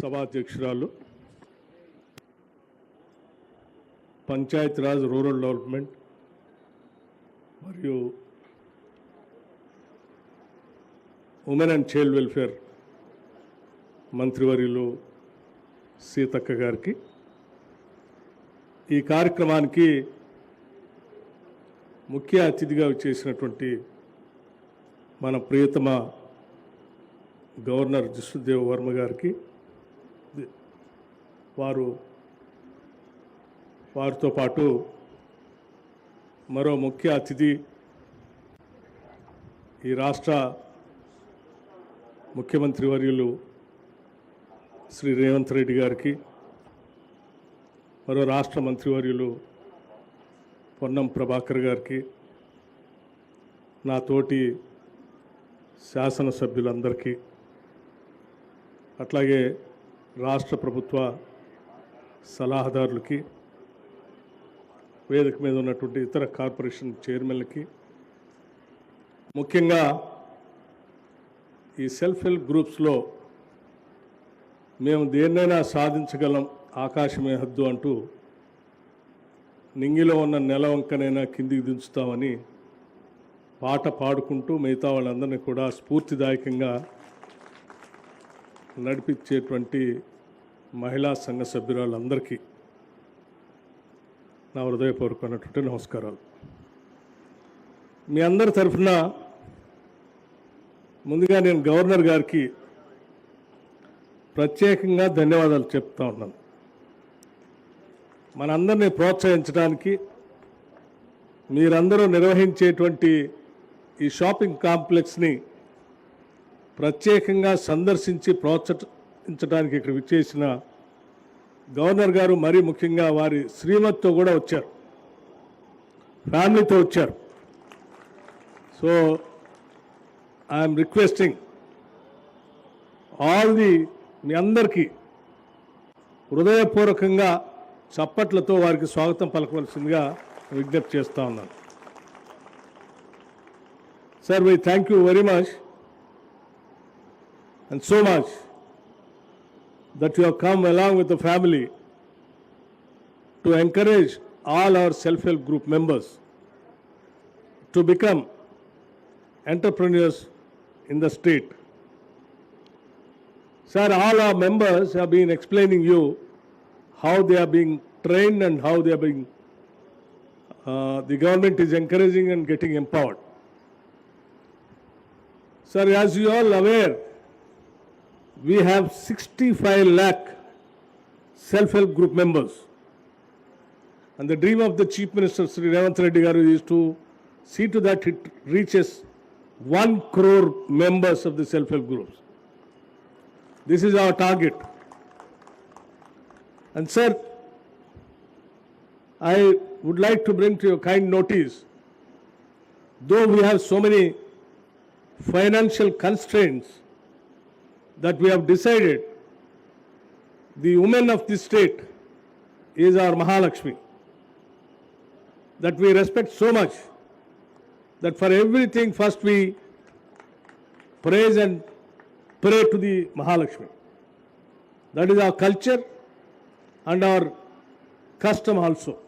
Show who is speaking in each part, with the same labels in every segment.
Speaker 1: సభాధ్యక్షురాలు Panchayati Raj rural development మరియు women and child welfare మంత్రివర్యులు సీతక్క గారికి. ఈ కార్యక్రమానికి ముఖ్య అతిథిగా చేసినటువంటి మన ప్రియతమ గవర్నర్ జిష్ణుదేవ్ వర్మ గారికి వారు వారితో పాటు మరో ముఖ్య అతిథి ఈ రాష్ట్ర ముఖ్యమంత్రి వర్యులు శ్రీ రేవంత్ రెడ్డి గారికి మరో రాష్ట్ర మంత్రివర్యులు పొన్నం ప్రభాకర్ గారికి నా తోటి శాసనసభ్యులందరికీ అట్లాగే రాష్ట్ర ప్రభుత్వ సలహాదారులకి వేదిక మీద ఉన్నటువంటి ఇతర కార్పొరేషన్ చైర్మన్లకి ముఖ్యంగా ఈ సెల్ఫ్ హెల్ప్ గ్రూప్స్లో మేము దేన్నైనా సాధించగలం ఆకాశమే హద్దు అంటూ నింగిలో ఉన్న నెల వంకనైనా కిందికి దించుతామని పాట పాడుకుంటూ మిగతా వాళ్ళందరినీ కూడా స్ఫూర్తిదాయకంగా నడిపించేటువంటి మహిళా సంఘ సభ్యురాలందరికీ నా హృదయపూర్వకమైనటువంటి నమస్కారాలు. మీ అందరి తరఫున ముందుగా నేను గవర్నర్ గారికి ప్రత్యేకంగా ధన్యవాదాలు చెప్తా ఉన్నాను. మనందరినీ ప్రోత్సహించడానికి మీరందరూ నిర్వహించేటువంటి ఈ షాపింగ్ కాంప్లెక్స్ని ప్రత్యేకంగా సందర్శించి ప్రోత్సహించడానికి ఇక్కడ విచ్చేసిన గవర్నర్ గారు మరీ ముఖ్యంగా వారి శ్రీమతితో కూడా వచ్చారు. ఫ్యామిలీతో వచ్చారు. So I'm requesting all the మీ అందరికీ హృదయపూర్వకంగా చప్పట్లతో వారికి స్వాగతం పలకవలసిందిగా విజ్ఞప్తి చేస్తూ ఉన్నాను. Sir why thank you very much and so much that you have come along with the family to encourage all our self-help group members to become entrepreneurs in the state. Sir, all our members have been explaining you how they are being trained and how they are being, uh, the government is encouraging and getting empowered. Sir, as you all aware, we have 65 lakh self-help group members. And the dream of the Chief Minister, Sri Revanth Reddy Garu, is to see to that it reaches 1 crore members of the self-help groups. This is our target. And sir, I would like to bring to your kind notice, though we have so many financial constraints, that we have decided the women of this state is our Mahalakshmi. That we respect so much that for everything first we praise and pray to the Mahalakshmi. That is our culture and our custom also.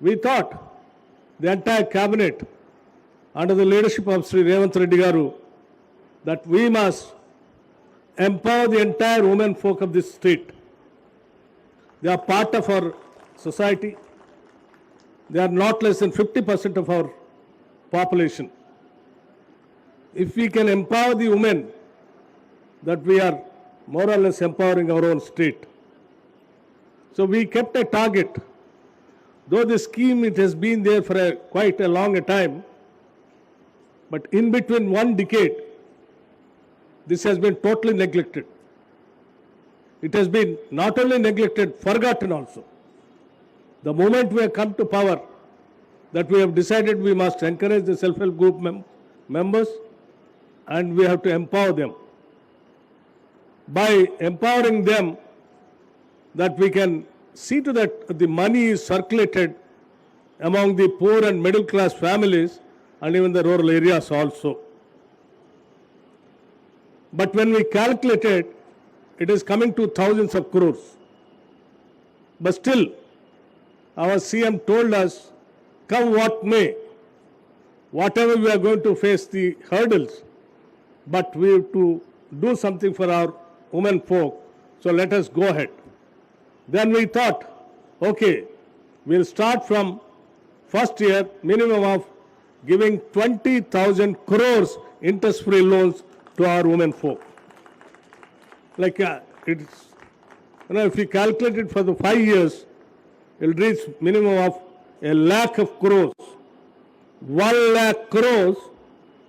Speaker 1: We thought the entire cabinet under the leadership of Sri Revanth Reddy Garu that we must empower the entire women folk of this state. They are part of our society. They are not less than 50% of our population. If we can empower the women, that we are more or less empowering our own state. So we kept a target. Though the scheme, it has been there for a, quite a long a time, but in between one decade, this has been totally neglected. It has been not only neglected, forgotten also. The moment we have come to power, that we have decided we must encourage the self-help group mem- members and we have to empower them. By empowering them, that we can see to that the money is circulated among the poor and middle class families and even the rural areas also. But when we calculated it is coming to thousands of crores. But still, our CM told us, come what may, whatever we are going to face the hurdles, but we have to do something for our women folk, so let us go ahead. Then we thought, okay, we'll start from first year minimum of giving 20,000 crores interest-free loans to our women folk. Like uh, it's, you know, if we calculate it for the five years, it'll reach minimum of a lakh of crores. One lakh crores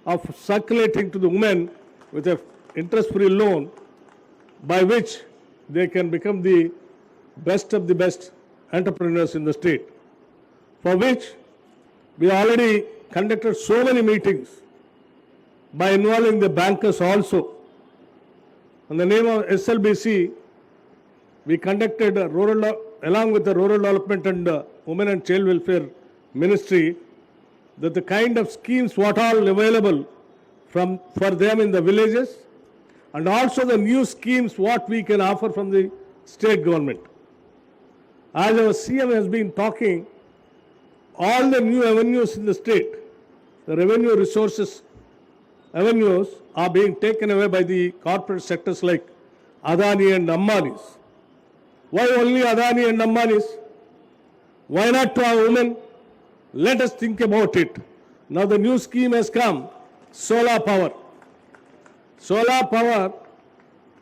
Speaker 1: of circulating to the women with a interest-free loan by which they can become the best of the best entrepreneurs in the state. For which we already conducted so many meetings by involving the bankers also. In the name of SLBC, we conducted rural, along with the Rural Development and uh, Women and Child Welfare Ministry, that the kind of schemes what all available from, for them in the villages, and also the new schemes what we can offer from the state government. As our CM has been talking, all the new avenues in the state, the revenue resources avenues are being taken away by the corporate sectors like Adani and Ambani's. Why only Adani and Ambani's? Why not to our women? Let us think about it. Now the new scheme has come, solar power. Solar power,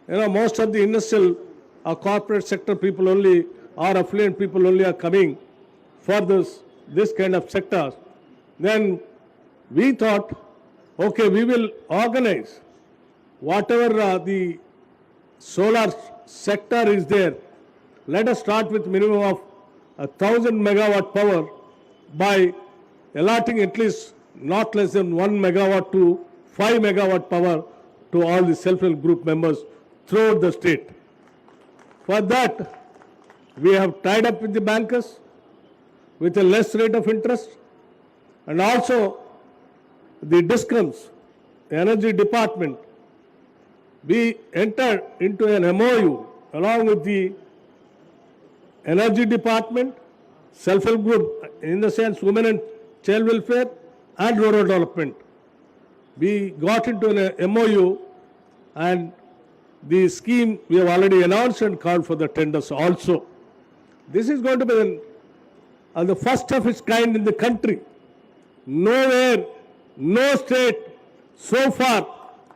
Speaker 1: you know, most of the industrial or corporate sector people only, or affluent people only are coming for this, this kind of sectors. Then we thought, okay, we will organize whatever uh, the solar sector is there. Let us start with minimum of a thousand megawatt power by allotting at least not less than one megawatt to five megawatt power to all the self-help group members throughout the state. For that, we have tied up with the bankers with a less rate of interest and also the discoms, energy department, we entered into an MOU along with the energy department, self-help group, in the sense women and child welfare and rural development. We got into an MOU and the scheme we have already announced and called for the tenders also. This is going to be the, uh, the first of its kind in the country. Nowhere, no state so far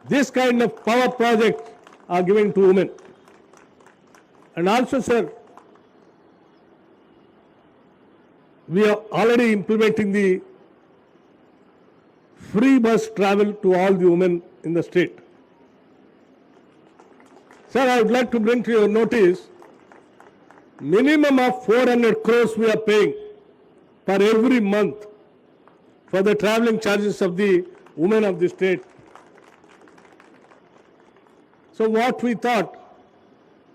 Speaker 1: this kind of power projects are given to women. And also, sir, we are already implementing the free bus travel to all the women in the state. Sir, I would like to bring to your notice, minimum of 400 crores we are paying per every month for the traveling charges of the women of the state. So what we thought,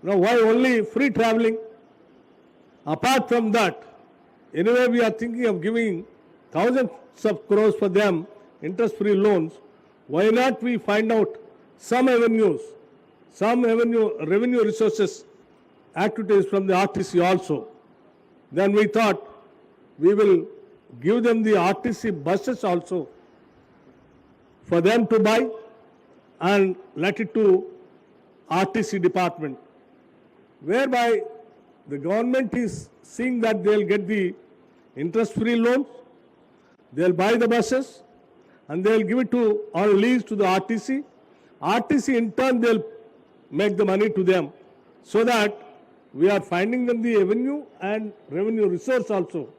Speaker 1: now why only free traveling? Apart from that, anyway we are thinking of giving thousands of crores for them, interest-free loans. Why not we find out some avenues, some avenue, revenue resources activities from the RTC also. Then we thought we will give them the RTC buses also for them to buy and let it to RTC department, whereby the government is seeing that they'll get the interest-free loans, they'll buy the buses, and they'll give it to on lease to the RTC. RTC in turn they'll make the money to them, so that we are finding them the revenue and revenue resource also,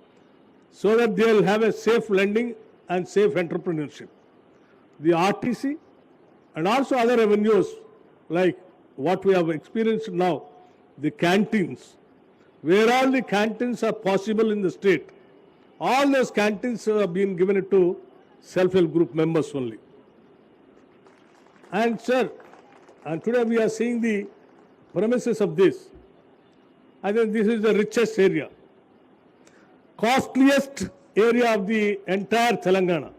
Speaker 1: so that they'll have a safe lending and safe entrepreneurship. The RTC and also other avenues like what we have experienced now, the canteens, where all the canteens are possible in the state. All those canteens have been given to self-help group members only. And sir, and today we are seeing the premises of this. I think this is the richest area, costliest area of the entire Telangana.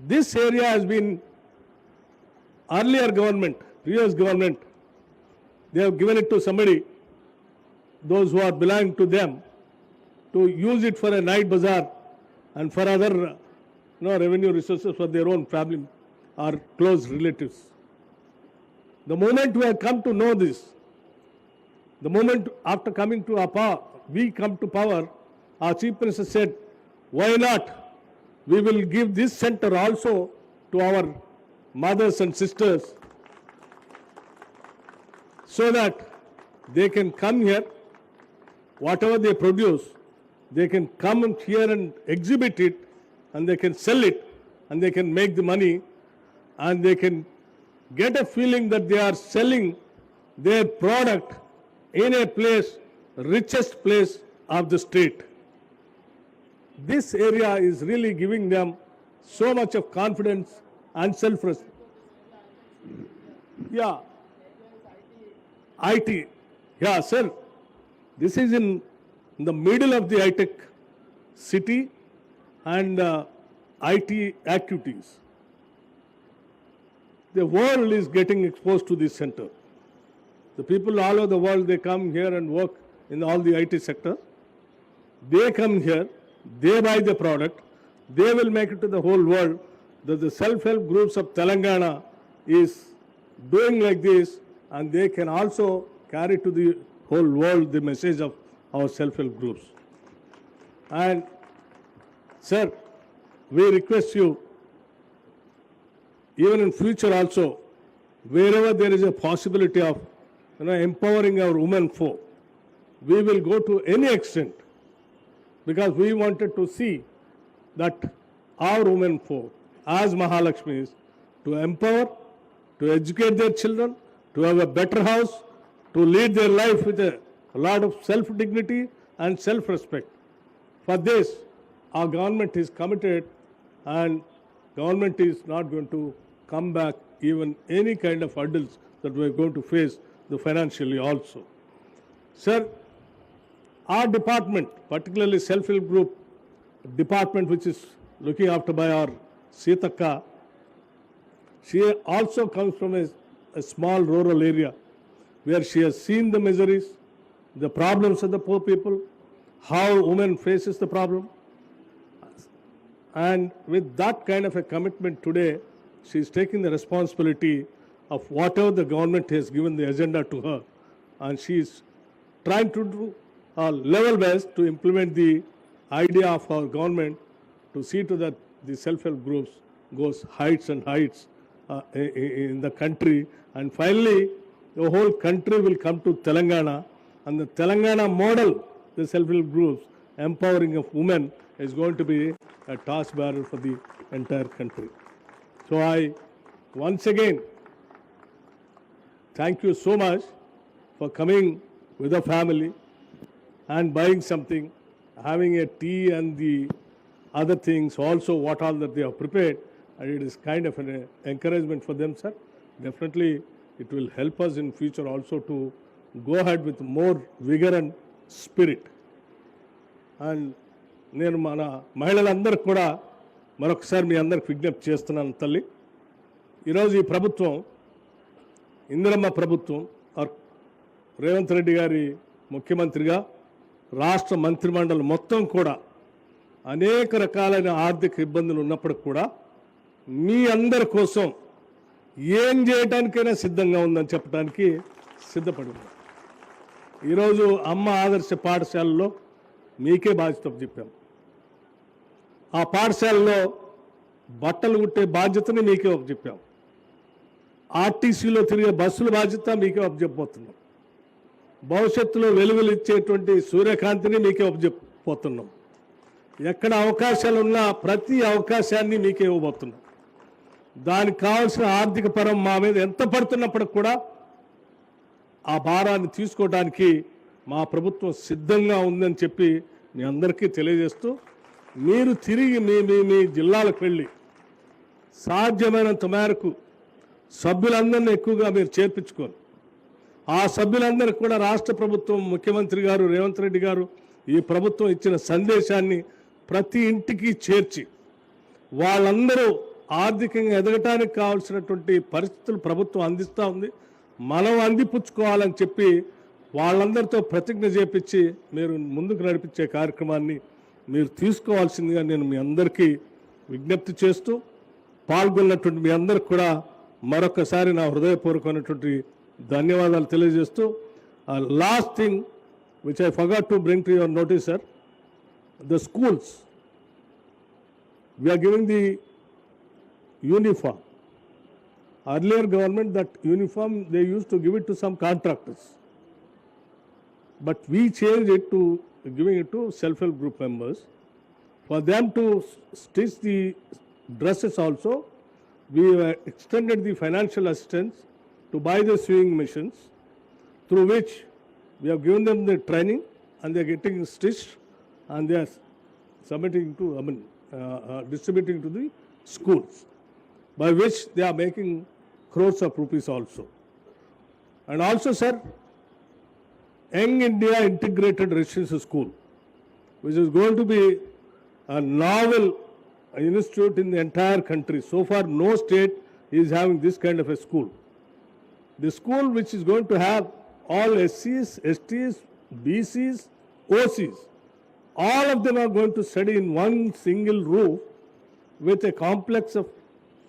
Speaker 1: This area has been earlier government, previous government, they have given it to somebody, those who are belonging to them, to use it for a night bazaar and for other you know, revenue resources for their own family or close relatives. The moment we have come to know this, the moment after coming to power, we come to power, our chief minister said, why not? We will give this center also to our mothers and sisters so that they can come here, whatever they produce, they can come here and exhibit it, and they can sell it, and they can make the money, and they can get a feeling that they are selling their product in a place, richest place of the state. This area is really giving them so much of confidence and self-respect. Yeah. IT. Yeah, sir. This is in the middle of the high-tech city and uh, IT activities. The world is getting exposed to this center. The people all over the world, they come here and work in all the IT sector. They come here, they buy the product, they will make it to the whole world that the self-help groups of Telangana is doing like this and they can also carry to the whole world the message of our self-help groups. And sir, we request you, even in future also, wherever there is a possibility of you know, empowering our women folk, we will go to any extent because we wanted to see that our women folk as Mahalakshmis to empower, to educate their children, to have a better house, to lead their life with a lot of self-dignity and self-respect. For this, our government is committed and government is not going to come back even any kind of hurdles that we're going to face the financially also. Sir, our department, particularly self-help group department, which is looking after by our Sitaka, she also comes from a, a small rural area where she has seen the miseries, the problems of the poor people, how women faces the problem. And with that kind of a commitment today, she is taking the responsibility of whatever the government has given the agenda to her. And she is trying to do a level best to implement the idea of our government to see to that the self-help groups goes heights and heights uh, in the country. And finally, the whole country will come to Telangana and the Telangana model, the self-help groups, empowering of women is going to be a task bearer for the entire country. So I, once again, thank you so much for coming with a family and buying something, having a tea and the other things, also what all that they have prepared, and it is kind of an uh, encouragement for them, sir. Definitely, it will help us in future also to go ahead with more vigor and spirit. And నేను మన మహిళలందరికీ కూడా మరొకసారి మీ అందరికి విజ్ఞప్తి చేస్తున్నాను తల్లి ఈరోజు ఈ ప్రభుత్వం ఇందిరమ్మ ప్రభుత్వం ఆర్ రేవంత్ రెడ్డి గారి ముఖ్యమంత్రిగా రాష్ట్ర మంత్రిమండలి మొత్తం కూడా అనేక రకాలైన ఆర్థిక ఇబ్బందులు ఉన్నప్పటికి కూడా మీ అందరి కోసం ఏం చేయడానికైనా సిద్ధంగా ఉందని చెప్పడానికి సిద్ధపడి ఈరోజు అమ్మ ఆదర్శ పాఠశాలలో మీకే బాధ్యత చెప్పాం. ఆ పాఠశాలలో బట్టలు కుట్టే బాధ్యతని మీకే చెప్పాం. ఆర్టీసీలో తిరిగే బస్సుల బాధ్యత మీకే చెప్పబోతున్నాం. భవిష్యత్తులో వెలుగులు ఇచ్చేటువంటి సూర్యకాంతిని మీకే చెప్పబోతున్నాం ఎక్కడ అవకాశాలు ఉన్నా ప్రతి అవకాశాన్ని మీకే ఇవ్వబోతున్నాం. దానికి కావాల్సిన ఆర్థిక పరం మా మీద ఎంత పడుతున్నప్పటికి కూడా ఆ భారాన్ని తీసుకోవడానికి మా ప్రభుత్వం సిద్ధంగా ఉందని చెప్పి మీ అందరికీ తెలియజేస్తూ మీరు తిరిగి మీ మీ మీ జిల్లాలకు వెళ్ళి సాధ్యమైనంత మేరకు సభ్యులందరినీ ఎక్కువగా మీరు చేర్పించుకోండి. ఆ సభ్యులందరికీ కూడా రాష్ట్ర ప్రభుత్వం ముఖ్యమంత్రి గారు రేవంత్ రెడ్డి గారు ఈ ప్రభుత్వం ఇచ్చిన సందేశాన్ని ప్రతి ఇంటికి చేర్చి వాళ్ళందరూ ఆర్థికంగా ఎదగటానికి కావాల్సినటువంటి పరిస్థితులు ప్రభుత్వం అందిస్తూ ఉంది. మనం అందిపుచ్చుకోవాలని చెప్పి వాళ్ళందరితో ప్రతిజ్ఞ చేపించి మీరు ముందుకు నడిపించే కార్యక్రమాన్ని మీరు తీసుకోవాల్సిందిగా నేను మీ అందరికీ విజ్ఞప్తి చేస్తూ పాల్గొన్నటువంటి మీ అందరికి కూడా మరొకసారి నా హృదయపూర్వకమైనటువంటి ధన్యవాదాలు తెలియజేస్తూ last thing which I forgot to bring to your notice sir the schools, we are giving the uniform. Earlier government, that uniform, they used to give it to some contractors. But we changed it to giving it to self-help group members. For them to s- stitch the dresses also, we uh, extended the financial assistance to buy the sewing machines, through which we have given them the training and they are getting stitched and they are submitting to, I mean, uh, uh, distributing to the schools, by which they are making crores of rupees also. And also, sir, Young India Integrated Residential School, which is going to be a novel institute in the entire country. So far, no state is having this kind of a school. The school which is going to have all SCs, STs, BCs, OCs, all of them are going to study in one single roof with a complex of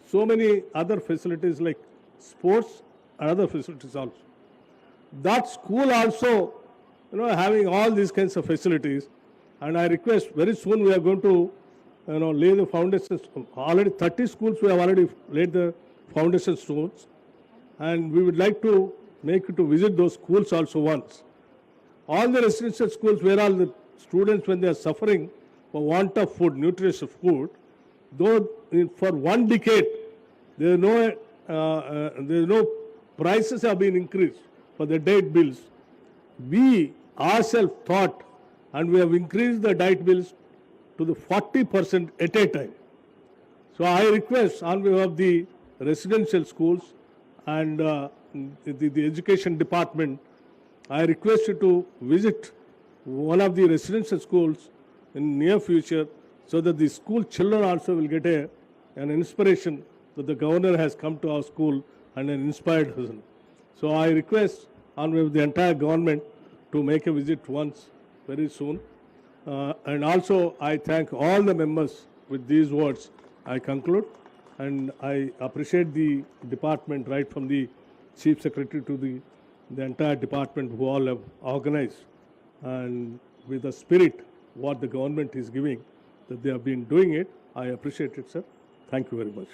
Speaker 1: so many other facilities like sports and other facilities also. That school also, you know, having all these kinds of facilities, and I request very soon we are going to, you know, lay the foundations. Already 30 schools we have already laid the foundation stones, and we would like to make you to visit those schools also once. All the residential schools where all the students when they are suffering for want of food, nutritious food, though in, for one decade there is no uh, uh, there is no prices have been increased for the diet bills. We ourselves thought, and we have increased the diet bills to the 40% at a time. So I request on behalf of the residential schools and uh, the, the education department, I request you to visit one of the residential schools in near future so that the school children also will get a, an inspiration that the governor has come to our school and an inspired person. So I request on behalf of the entire government to make a visit once very soon. Uh, and also, I thank all the members with these words. I conclude, and I appreciate the department, right from the chief secretary to the, the entire department who all have organized and with the spirit what the government is giving, that they have been doing it. I appreciate it, sir. Thank you very much.